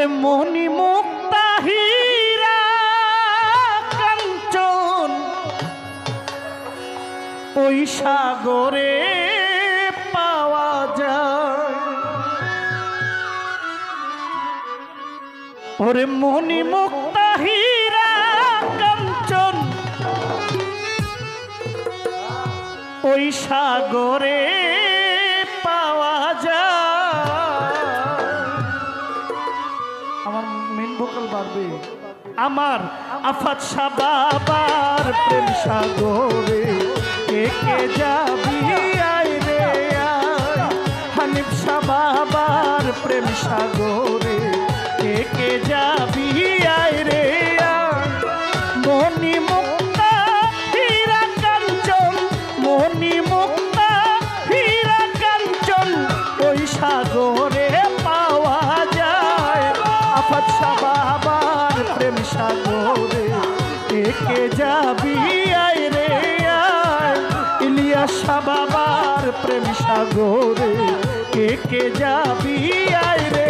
ওরে মনি মুক্তা হীরা কাঞ্চন। ওই সাগরে পাওয়া যায়। ওরে মনি মুক্তা হীরা কাঞ্চন। ওই সাগরে বাড়বে আমার আফাত সাবাবার প্রেম সাগরে কে কে যাবি, আয় রে, আয়। হানিফ সাবাবার প্রেম সাগরে প্রেম সাগরে কে কে যাবি আয় রে?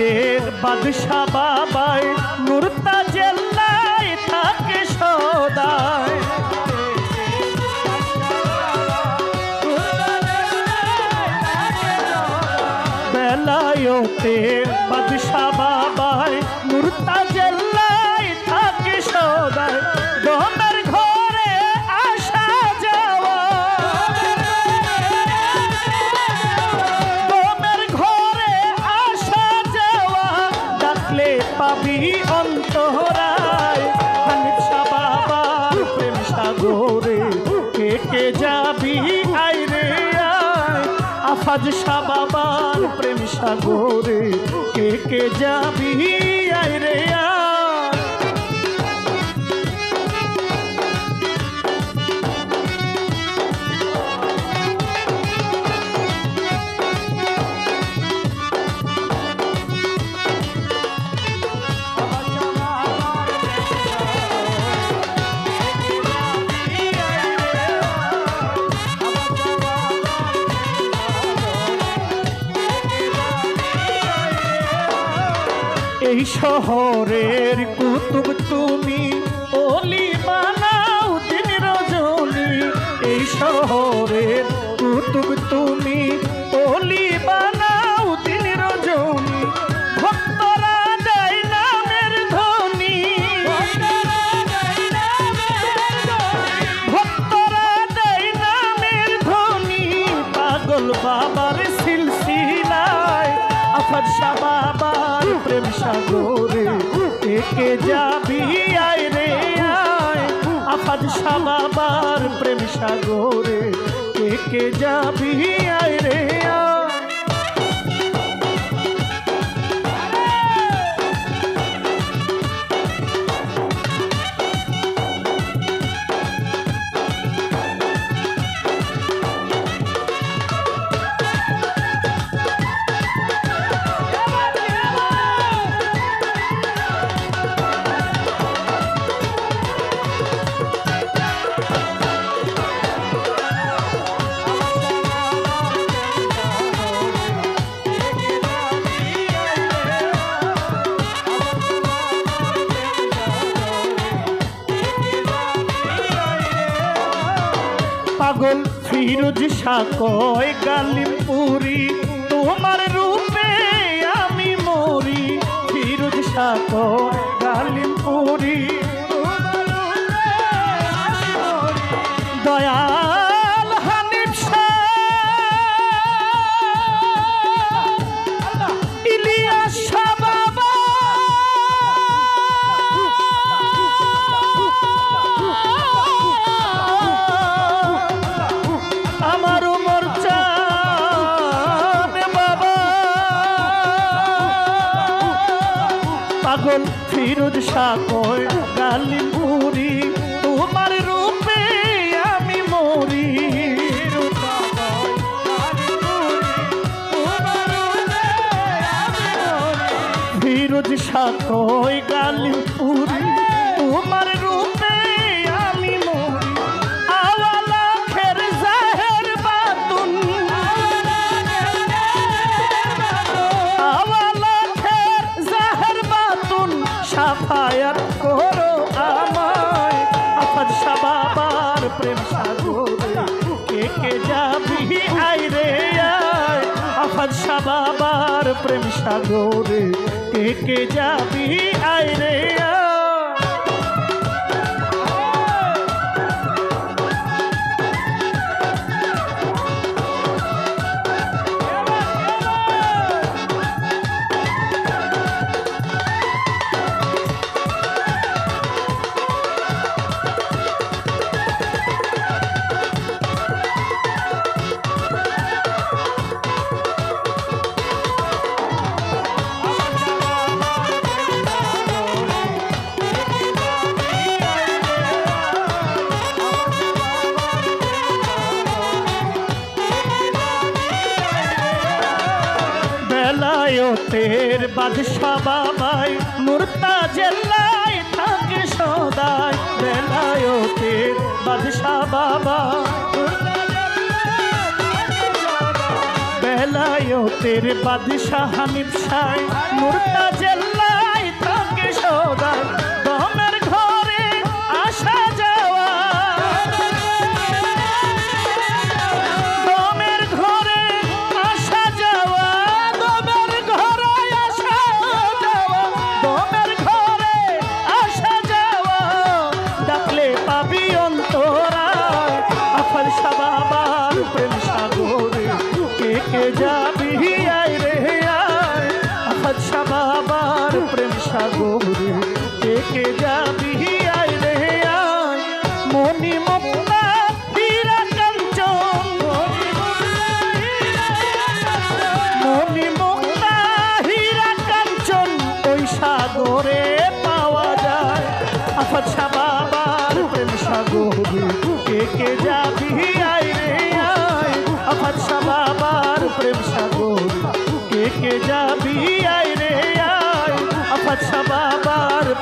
বেলায়তের বাদশা বাবায় নুরতা জেলায় থাকে সদায় বেলায়তের যাবি? আই রে আফাজ বাবার প্রেম সাগরে কে কে যাবি? আই রে আয়। শহরের কুতুব তুমি, অলি বানাও দিন রজনী। এই শহরের কুতুব তুমি, অলি বানাও দিন রজনী। ভক্তরা দেয় নামের ধ্বনি। ভক্তরা দেয় নামের ধ্বনি। পাগল বাবার সিলসিলায় আফাদ শাহ প্রেম সাগরে, একে যাবি আয় রে আয়। আফাদ শাহ প্রেম সাগরে, একে যাবি আয় ফিরোজ সাকয় গালিমপুরি তোমার রূপে আমি মরি। ফিরোজ সাকয় গালিমপুরি ফিরোজ সাকয় গালিমপুরি তোমার রূপে আমি মরি। ফিরোজ সাকয় গালিমপুরি প্রেম কে কে যাবি? আই রে আফাদ সাবাবার প্রেম সাগরে। কে কে যাবি? আই রে বেলায়তের বাদশা বাবাই মুরতা জেলায় থাকে সদাই, বেলায়তের বাদশা বাবা বেলায়তের বাদশা হানিফ সাই মুরতা জেল্লাই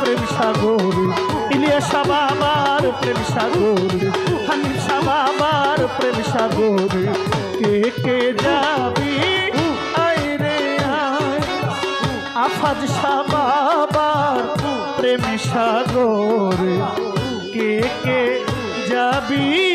প্রেম সাগর, ইলিয়াস বাবার প্রেম সাগর, হানিফ বাবার প্রেম সাগর। কে কে যাবি? আই রে আয়। আফাজ বাবার প্রেম সাগর। কে কে যাবি?